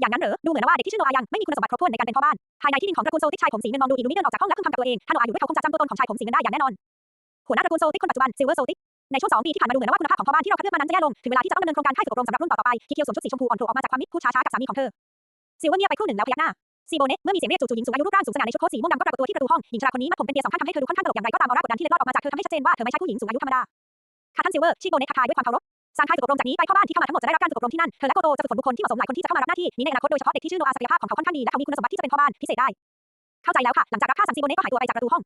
อย่างนั้นเหรอ ดูเหมือนว่าเด็กที่ชื่อโนอายังไม่มีคุณสมบัติครบถ้วนในการเป็นพ่อบ้าน ภายในที่ดินของตระกูลโซติกชายผมสีเงินมองดูอิลูมิเดินออกจากห้องและพึมพำกับตัวเองถ้าโนอาอยู่ด้วยเขาคงจะจำตัวตนของชายผมสีเงินได้อย่างแน่นอน หัวหน้าตระกูลโซติกคนปัจจุบันซิลเวอร์โซติกในช่วง2ปีที่ผ่านมาดูเหมือนว่าคุณภาพของพ่อบ้านที่เราคัดเลือกมานั้นจะแย่ลง ถึงเวลาที่จะต้องดำเนินโครงการค่ายฝึกอบรมสำหรับรุ่นต่อไปคิเคียวสวมชุดสีชมพูอ่อนโผล่ออกมาจากความมิดพูดช้าๆกับสามีของเธอซิลเวอร์เงียบไปครู่หนึ่งแล้วพยักหน้าซีโบเนตเมื่อมีเสียงเรียกจู่ๆหญิงสูงอายุรูปร่างสูงสง่าในชุดโค้ทสีม่วงดำก็ปรากฏตัวที่ประตูห้องหญิงชราคนนี้มัดผมเป็นเปียสองข้างทำให้เธอดูค่อนข้างตลกอย่างไรก็ตามออร่ากดดันที่เล็ดลอดออกมาจากเธอทำให้ชัดเจนว่าเธอไม่ใช่ผู้หญิงสูงอายุธรรมดาค่ะท่านซิลเวอร์ชิโบเนตทักทายด้วยความเคารพ สร้างค่ายฝึกอบรมจากนี้ไปพ่อบ้านที่เข้ามาทั้งหมดจะได้รับการฝึกอบรมที่นั่น เธอและโกโตจะฝึกฝนบุคคลที่เหมาะสมหลายคนที่จะเข้ามารับหน้าที่นี้ในอนาคตโดยเฉพาะเด็กที่ชื่อโนอาศักยภาพของเขาค่อนข้างดีและเขามีคุณสมบัติที่จะเป็นพ่อบ้านพิเศษได้ เข้าใจแล้วค่ะ หลังจากรับค่าสั่งซีโบเนตก็หายตัวไปจากประตูห้อง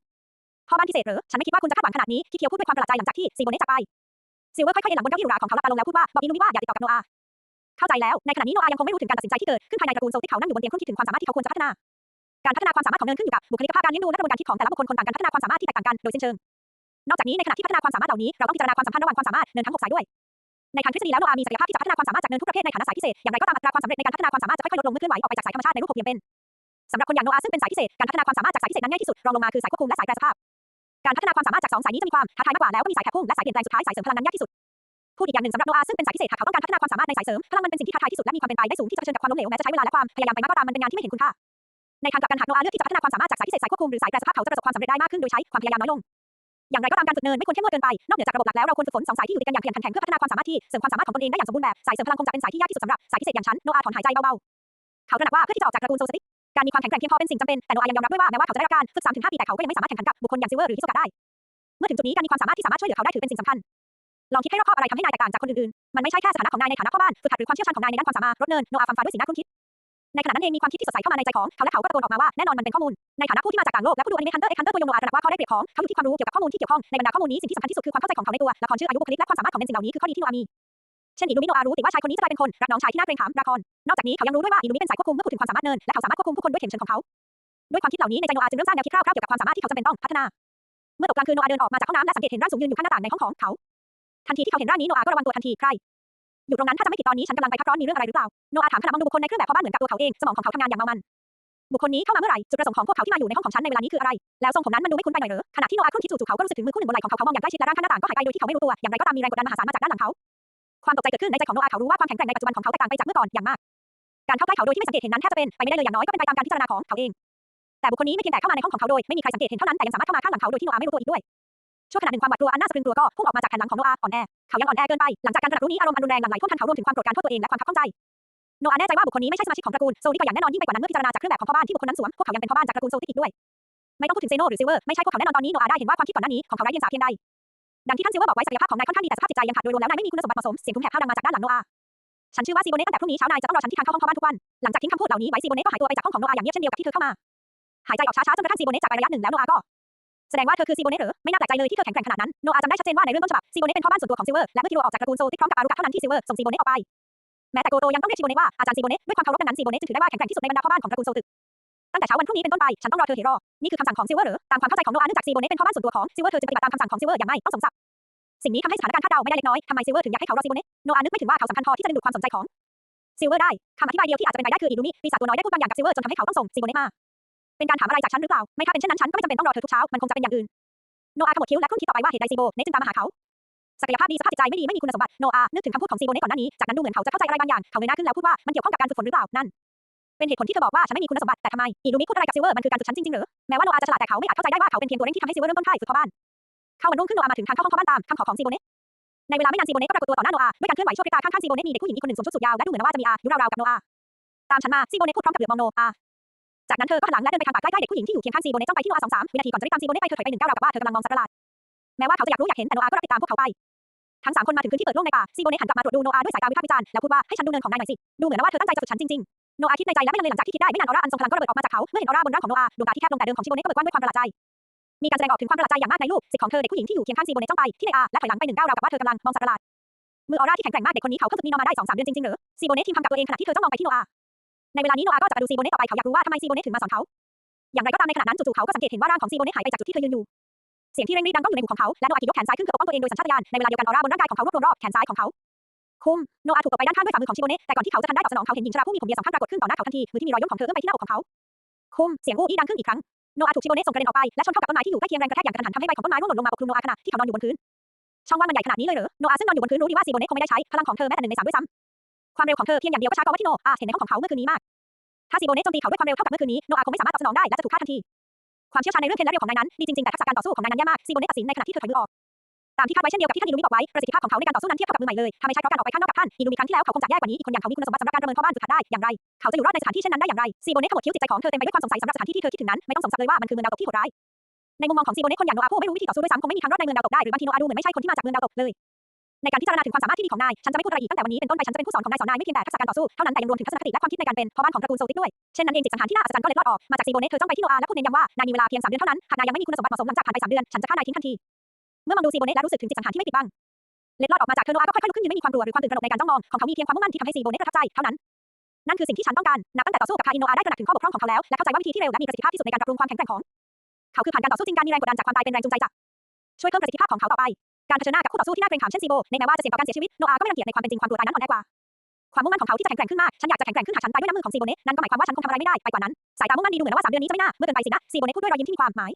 พ่อบ้านพิเศษหรือ ฉันไม่คิดว่าคุณจะคาดหวังขนาดนี้ที่เคียวพูดด้วยความประหลาดใจหลังจากที่ซีโบเนตจากไปซิลเวอร์ค่อยๆเอ็นหลังบนเก้าอี้หรูหราของเขาและตาลงแล้วพูดว่าบอกอินุมิว่าอย่าติดต่อกับโนอาเข้าใจแล้ว ในขณะนี้โนอายังคงไม่รู้ถึงการตัดสินใจที่เกิดขึ้นภายในตระกูลโซลที่เขานั่งอยู่บนเตียงครุ่นคิดถึงความสามารถที่เขาควรจะพัฒนา การพัฒนาความสามารถของเนินขึ้นอยู่กับบุคลิกภาพการเลี้ยงดูและกระบวนการคิดของแต่ละบุคคลคนต่างกันพัฒนาความสามารถที่แตกต่างกันโดยสิ้นเชิงนอกจากนี้ในขณะที่พัฒนาความสามารถเหล่านี้เราต้องพิจารณาความสัมพันธ์ระหว่างความสามารถเนินทั้งหกสายด้วย ในทางทฤษฎีแล้วโนอามีศักยภาพที่จะพัฒนาความสามารถจากเนินทุกประเภทในฐานะสายพิเศษ อย่างไรก็ตามอัตราความสำเร็จในการพัฒนาความสามารถจะค่อยๆลดลงเมื่อเคลื่อนไหวออกไปจากสายธรรมชาติในรูปหกเหลี่ยมเป็นสำหรับคนอย่างโนอาซึ่งเป็นสายพิเศษ การพัฒนาความสามารถจากสายพิเศษนั้นง่ายที่สุด รองลงมาคือสายควบคุมและสายแปรสภาพ การพัฒนาความสามารถจากสองสายนี้จะมีความท้าทายมากกว่าแล้วก็มีสายแผดพุ่งและสายเปลี่ยนแปลงสุดท้ายสายเสริมพลังนั้นยากที่สุดพูดอีกอย่างหนึ่งสำหรับโนอาซึ่งเป็นสายพิเศษหากเขาต้องการพัฒนาความสามารถในสายเสริมพลังมันเป็นสิ่งที่ท้าทายที่สุดและมีความเป็นไปได้สูงที่จะเผชิญกับความล้มเหลวแม้จะใช้เวลาและความพยายามไปมากก็ตามมันเป็นงานที่ไม่เห็นคุณค่าในทางกลับกันหากโนอาเลือกที่จะพัฒนาความสามารถจากสายพิเศษสายควบคุมหรือสายแปรสภาพเขาจะประสบความสำเร็จได้มากขึ้นโดยใช้ความพยายามน้อยลง อย่างไรก็ตามการฝึกเนินไม่ควรเข้มงวดเกินไป นอกเหนือจากระบบหลักแล้วเราควรฝึกฝนสองสายที่อยู่ติดกันอย่างขยันขันแข็งเพื่อพัฒนาความสามารถที่เสริมความสามารถของตนเองได้อย่างสมบูรณ์แบบ สายเสริมพลังคงจะเป็นสายที่ยากที่สุดสำหรับสายพิเศษอย่างฉัน โนอาถอนหายใจเบาๆ เขาตระหนักว่าเพื่อที่จะออกจากตระกูลโซสติกการมีความแข็งแกร่งเพียงพอเป็นสิ่งจำเป็น แต่โนอายังยอมรับด้วยว่าแม้ว่าเขาจะได้รับการฝึก3-5ปีแต่เขาก็ยังไม่สามารถแข่งขันกับบุคคลอย่างซิลเวอร์หรือฮิโซกะได้ เมื่อถึงจุดนี้การมีความสามารถที่สามารถช่วยเหลือเขาได้ถือเป็นสิ่งสำคัญลองคิดให้รอบคอบอะไรทำให้นายแตกต่างจากคนอื่นๆ มันไม่ใช่แค่สถานะของนายในฐานะพ่อบ้าน ฝึกหัดหรือความเชี่ยวชาญของนายในด้านความสามารถรถเนิน โนอาฟังฟ้าด้วยสีหน้าคุ้นคิด ในขณะนั้นเองมีความคิดที่สดใสเข้ามาในใจของเขาและเขาก็ตะโกนออกมาว่าแน่นอนมันเป็นข้อมูล ในฐานะผู้ที่มาจากต่างโลกและผู้ดูอนิเมะฮันเตอร์เอ็กฮันเตอร์ตัวยงโนอาตระหนักว่าข้อได้เปรียบของเขาอยู่ที่ความรู้เกี่ยวกับข้อมูลที่เกี่ยวข้องในบรรดาข้อมูลนี้สิ่งที่สำคัญที่สุดคือความเข้าใจของเขาในตัวละครชื่ออายุบุคลิกและความสามารถของเมนสิ่งเหล่านี้คือข้อดีที่โนอามีเช่นอิลูมิโนอารู้ติว่าชายคนนี้จะกลายเป็นคนรักน้องชายที่น่าเกรงขามราคอนนอกจากนี้เขายังรู้ด้วยว่าอิลูมิเป็นสายควบคุมเมื่อพูดถึงความสามารถเนินและเขาสามารถควบคุมผู้คนด้วยเข็มเชิงของเขาด้วยความคิดเหล่านี้ในใจโนอาจึงเริ่มสร้างแนวคิดคร่าวๆเกี่ยวกับความสามารถที่เขาจำเป็นต้องพัฒนา เมื่อตกกลางคืนโนอาเดินออกมาจากห้องน้ำและสังเกตเห็นร่างสูงยืนอยู่ข้างหน้าต่างในห้องของเขาทันทีที่เขาเห็นร่างนี้โนอาก็ระวังตัวทันทีใคร อยู่ตรงนั้นถ้าจะไม่ผิดตอนนี้ฉันกำลังไปพักร้อนมีเรื่องอะไรหรือเปล่า โนอาถามขณะมองดูบุคคลในเครื่องแบบพ่อบ้านเหมือนกับตัวเขาเอง สมองของเขาทำงานอย่างเมามัน บุคคลนี้เข้ามาเมื่อไหร่ จุดประสงค์ของพวกเขาที่มาอยู่ในห้องของฉันในเวลานี้คืออะไร แล้วทรงผมนั้นมันดูไม่คุ้นไปหน่อยเหรอขณะที่โนอาครุ่นคิดจู่ๆเขาก็รู้สึกถึงมือคู่หนึ่งบนไหล่ของเขาเขามองอย่างใกล้ชิดและร่างข้างหน้าต่างก็หายไปโดยที่เขาไม่รู้ตัว อย่างไรก็ตามมีแรงกดดันมหาศาลมาจากด้านหลังเขา ความตกใจเกิดขึ้นในใจของโนอาเขารู้ว่าความแข็งแกร่งในปัจจุบันของเขาแตกต่างไปจากเมื่อก่อนอย่างมาก การเข้าใกล้เขาโดยที่ไม่สังเกตเห็นนั้นแทบจะเป็นไปไม่ได้เลยอย่างน้อยก็เป็นไปตามการพิจารณาของเขาเองแต่บุคคลนี้ไม่เพียงแต่เข้ามาในห้องของเขาโดยไม่มีใครสังเกตเห็นเท่านั้นแต่ยังสามารถเข้ามาข้างหลังเขาโดยที่โนอาไม่รู้ตัวอีกด้วย ช่วขณะหนึ่งความหวาดกลัวอันน่าสะพรึงกลัวก็พุ่งออกมาจากแผ่นหลังของโนอาอ่อนแอเขายังอ่อนแอเกินไปหลังจากการตระหนักรู้นี้อารมณ์อันรุนแรงหลั่งไหลท่วมทันเขารวมถึงความโกรธการโทษตัวเองและความขับข้องใจโนอาแน่ใจว่าบุคคลนี้ไม่ใช่สมาชิกของตระกูลโซลิก็อย่างแน่นอนยิ่งไปกว่านั้นเมื่อพิจารณาจากเครื่องแบบของพ่อบ้านที่บุคคลนั้นสวมพวกเขายังเป็นพ่อบ้านจากตระกูลโซลิกอีกด้วย ไม่ต้องพูดถึงเซโนหรือซิเวอร์ไม่ใช่พวกเขาแน่นอนตอนนี้โนอาได้เห็นว่าความคิดก่อนหน้านี้ของเขาไร้เดียงสาเพียงใดดังที่ท่านซิเวอร์บอกไว้ศักยภาพของนายค่อนข้างดีแต่สภาพจิตใจยังขาดโดยรวมแล้วนายไม่มีคุณสมบัติเหมาะสมเสียงทุ้มแผบเข้าดังมาจากด้านหลังโนอาฉันชื่อว่าซีโบเนตตั้งแต่พรุ่งนี้เช้านายจะต้องรอฉันที่ทางเข้าห้องพ่อบ้านทุกวันหลังจากทิ้งคำพูดเหล่านี้ไว้ซีโบเนตก็หายตัวไปจากห้องของโนอาอย่างเงียบเช่นเดียวกับที่เธอเข้ามาหายใจออกช้าๆจนกระทั่งซีโบเนตจากไประยะหนึ่งแล้วโนอาก็ แสดงว่าเธอคือซีโบเนตเหรอไม่น่าแปลกใจเลยที่เธอแข็งแกร่งขนาดนั้นโนอาจำได้ชัดเจนว่าในเรื่องต้นฉบับซีโบเนตเป็นพ่อบ้านส่วนตัวของซิลเวอร์และเมื่อทีโดออกจากตระกูลโซติกพร้อมกับอารุกะเท่านั้นที่ซิลเวอร์ส่งซีโบเนตออกไปแม้แต่โกโตยังต้องเรียกซีโบเนตว่าอาจารย์ซีโบเนตด้วยความเคารพนั้นซีโบเนตจึงถือได้ว่าแข็งแกร่งที่สุดในบรรดาพ่อบ้านของตระกูลโซตึกตั้งแต่เช้าวันพรุ่งนี้เป็นต้นไปฉันต้องรอเธอเฮโรอนี่คือคำสั่งของซิลเวอร์หรือตามความเข้าใจของโนอาเนื่องจากซีโบเนตเป็นพ่อบ้านส่วนตัวของซิลเวอร์เธอจะปฏิบัติตามคำสั่งของซิลเวอร์อย่างไม่ต้องสงสัยสิ่งนี้ทำให้สถานการณ์คาดเดาไม่ได้เล็กน้อยทำไมซิลเวอร์ถึงอยากให้เขารอซีโบเนตโนอานึกไม่ถึงว่าเขาสำคัญพอที่จะดึงดูดความสนใจของซิลเวอร์ได้คำอธิบายเดียวที่อาจจะเป็นไปได้คืออินุมิปีศาจตัวน้อยได้พูดบางอย่างกับซิลเวอร์จนทำให้เขาต้องส่งซีโบเนตมา เป็นการถามอะไรจากฉันหรือเปล่า ไม่ถ้าเป็นเช่นนั้นฉันก็ไม่จำเป็นต้องรอเธอทุกเช้า มันคงจะเป็นอย่างอื่น โนอาขมวดคิ้วและครุ่นคิดต่อไปว่าเหตุใดซีโบเนตจึงตามมาหาเขา ศักยภาพดีสภาพจิตใจไม่ดีไม่มีคุณสมบัติโนอานึกถึงคำพูดของซีโบเนตก่อนหน้านี้ จากนั้นดูเหมือนเขาจะเข้าใจอะไรบางอย่าง เขาเงยหน้าขึ้นแล้วพูดว่ามันเกี่ยวข้องกับการฝึกฝนหรือเปล่า นั่น เป็นเหตุผลที่เธอบอกว่าฉันไม่มีคุณสมบัติแต่ทำไมอิลูมิพูดอะไรกับซิเวอร์มันคือการฝึกฉันจริงๆหรือแม้ว่าโนอาจะฉลาดแต่เขาไม่อาจเข้าใจได้ว่าเขาเป็นเพียงตัวเร่งที่ทำให้ซิเวอร์เริ่มต้นพ่ายฝึกพ่อบ้านเข้าวันรุ่งขึ้นโนอามาถึงทางเข้าห้องพ่อบ้านตามคำขอของซีโบเนตในเวลาไม่นานซีโบเนตก็ปรากฏตัวต่อหน้าโนอาด้วยการเคลื่อนไหวชั่วพริบตาข้างๆซีโบเนตมีเด็กผู้หญิงอีกคนหนึ่งสวมชุดสูทยาวและดูเหมือนว่าจะมีอายุราวๆกับโนอาตามฉันมาซีโบเนตพูดพร้อมกับเหลือบมองโนอา จากนั้นเธอก็หันหลังและเดินไปทางปากใกล้ๆเด็กผู้หญิงที่อยู่เคียงข้างซีโบเนตจ้องไปที่โนอาสองสามวินาทีก่อนจะได้ตามซีโบเนตไปเธอถอยไปหนึ่งก้าวราวกับว่าเธอกำลังมองสัตว์ประหลาดแม้ว่าเขาจะอยากรู้อยากเห็นแต่โนอาก็รับติดตามพวกเขาไปทั้งสามคนมาถึงพื้นที่เปิดโล่งในป่าซีโบเนตหันกลับมาตรวจดูโนอาด้วยสายตาวิพากษ์วิจารณ์แล้วพูดว่าให้ฉันดูเนินของนายหน่อยสิดูเหมือนว่าเธอตั้งใจจะฝึกฉันจริงๆโนอาคิดในใจและไม่ลังเลหลังจากที่คิดได้ไม่นานออร่าอันทรงพลังก็ระเบิดออกมาจากเขาเมื่อเห็นออร่าบนร่างของโนอาดวงตาที่แคบลงแต่เดิมของชิโบเนตก็เบิกกว้างด้วยความประหลาดใจมีการแสดงออกถึงความประหลาดใจอย่างมากในรูปสิทธิ์ของเธอเด็กผู้หญิงที่อยู่เคียงข้างซีโบเนตจ้องไปที่ในอาและถอยหลังไปหนึ่งก้าวราวกับว่าเธอกำลังมองสัตว์ประหลาดมือออร่าที่แข็งแกร่งมากเด็กคนนี้เขาเพิ่งฝึกมีนอมาได้สองสามเดือนจริงๆหรือซีโบเนตทีมทำกับตัวเองขณะที่เธอจ้องมองไปที่โนอา ในเวลานี้โนอาก็จะมาดูซีโบเนตต่อไปเขาอยากรู้ว่าทำไมซีโบเนตถึงมาสอนเขา อย่างไรก็ตามในขณะนั้นจู่ๆเขาก็สังเกตเห็นว่าร่างของซีโบเนตหายไปจากจุดที่เธอยืนอยู่ เสียงที่เร่งรีบดังก้องอยู่ในหูของเขา และโนอาคิดยกแขนซ้ายขึ้นเพื่อปกป้องตัวเองโดยสัญชาตญาณ ในเวลาเดียวกันออร่าบนร่างกายของเขารวบรวมรอบแขนซ้ายของเขา คุม โนอาถูกตบไปด้านข้างด้วยฝ่ามือของชิโบเนะแต่ก่อนที่เขาจะทันได้ตอบสนองเขาเห็นหญิงชราผู้มีผมเบียสองข้างปรากฏขึ้นต่อหน้าเขาทันที มือที่มีรอยย่นของเธอเอื้อมไปที่หน้าอกของเขา คุม เสียงอู้อี้ดังขึ้นอีกครั้ง โนอาถูกชิโบเนะส่งกระเด็นออกไปและชนเข้ากับต้นไม้ที่อยู่ใกล้เคียงแรงกระแทกอย่างกระทันหันทำให้ใบของต้นไม้ร่วงหล่นลงมาปกคลุมโนอาขณะที่เขานอนอยู่บนพื้นช่องว่างมันใหญ่ขนาดนี้เลยเหรอ โนอาซึ่งนอนอยู่บนพื้นรู้ดีว่าซีโบเนะคงไม่ได้ใช้พลังของเธอแม้แต่หนึ่งในสามด้วยซ้ำ ความเร็วของเธอเพียงอย่างเดียวก็ช้ากว่าที่โนอาเห็นในห้องของเขาเมื่อคืนนี้มากถ้าซีโบเนสโจมตีเขาด้วยความเร็วเท่ากับเมื่อคืนนี้โนอาคงไม่สามารถตอบสนองได้และจะถูกฆ่าทันทีความเชี่ยวชาญในเรื่องเทรนและเร็วของนายนั้นดีจริงๆแต่ทักษะการต่อสู้ของนายนั้นแย่มากซีโบเนสตัดสินในขณะที่เธอถอยมือออกตามที่คาดไว้เช่นเดียวกับที่ท่านอินุมิบอกไว้ประสิทธิภาพของเขาในการต่อสู้นั้นเทียบเท่ากับมือใหม่เลยถ้าไม่ใช่เพราะการออกไปข้างนอกกับท่านอินุมิครั้งที่แล้วเขาคงจะแย่กว่านี้อีกคนอย่างเขามีคุณสมบัติสำหรับการประเมินพ่อบ้านฝึกหัดได้อย่างไร เขาจะอยู่รอดในสถานที่เช่นนั้นได้อย่างไรซีโบเนสขมวดคิ้วจิตใจของเธอเต็มไปด้วยความสงสัยสำหรับสถานที่ที่เธอคิดถึงนั้นไม่ต้องสงสัยเลยว่ามันคือเมืองดาวตกที่โหดร้ายในมุมมองของซีโบเนสคนอย่างโนอาผู้ไม่รู้วิธีต่อสู้ด้วยซ้ำคงไม่มีทางรอดในเมืองดาวตกได้หรือบางทีโนอาดูเหมือนไม่ใช่คนที่มาจากเมืองดาวตกเลย ในการพิจารณาถึงความสามารถที่ดีของนายฉันจะไม่พูดอะไรอีกตั้งแต่วันนี้เป็นต้นไปฉันจะเป็นผู้สอนของนายสอนนายไม่เพียงแต่ทักษะการต่อสู้เท่านั้นแต่ยังรวมถึงทัศนคติและความคิดในการเป็นพ่อบ้านของตระกูลโซติกด้วยเช่นนั้นเองจิตสังหารที่น่าอัศจรรย์ก็เล็ดลอดออกมาจากซีโบเนสเธอจ้องไปที่โนอาและพูดเน้นย้ำว่านายมีเวลาเพียงสามเดือนเท่านั้นหากนายยังไม่มีคุณสมบัติเหมาะสมหลังจากผ่านไปสามเดือนฉันจะฆ่านายทิ้งทันทีเมื่อมองดูซีโบเนสและรู้สึกถึงจิตสังหารที่ไม่ปิดบังเล็ดลอดออกมาจากเธอโนอาก็ค่อยๆลุกขึ้นยืนไม่มีความกลัวหรือความตื่นตระหนกในการจ้องมองของเขามีเพียงความมุ่งมั่นที่ทำให้ซีโบเนสประทับใจเท่านั้นนั่นคือสิ่งที่ฉันต้องการนับตั้งแต่ต่อสู้กับคาอินโนอาได้ตระหนักถึงข้อบกพร่องของเขาแล้วและเข้าใจว่าวิธีที่เร็วและมีประสิทธิภาพที่สุดในการปรับปรุงความแข็งแกร่งของเขาคือผ่านการต่อสู้จริงการมีแรงกดดันจากความตายเป็นแรงจูงใจจากช่วยเพิ่มประสิทธิภาพของเขาต่อไป การเผชิญหน้ากับคู่ต่อสู้ที่น่าเกรงขามเช่นซีโบในแม้ว่าจะเสี่ยงต่อการเสียชีวิตโนอาก็ไม่รังเกียจในความเป็นจริงความกลัวตายนั้นอ่อนแอกว่าความมุ่งมั่นของเขาที่จะแข็งแกร่งขึ้นมาก ฉันอยากจะแข็งแกร่งขึ้นหากฉันตายด้วยน้ำมือของซีโบเนนั่นก็หมายความว่าฉันคงทำอะไรไม่ได้ ไปกว่านั้น สายตามุ่งมั่นดีดูเหมือนว่าสามเดือนนี้จะไม่น่า เมื่อเกินไปสินะ ซีโบเนพูดด้วยรอยยิ้มที่มีความหมาย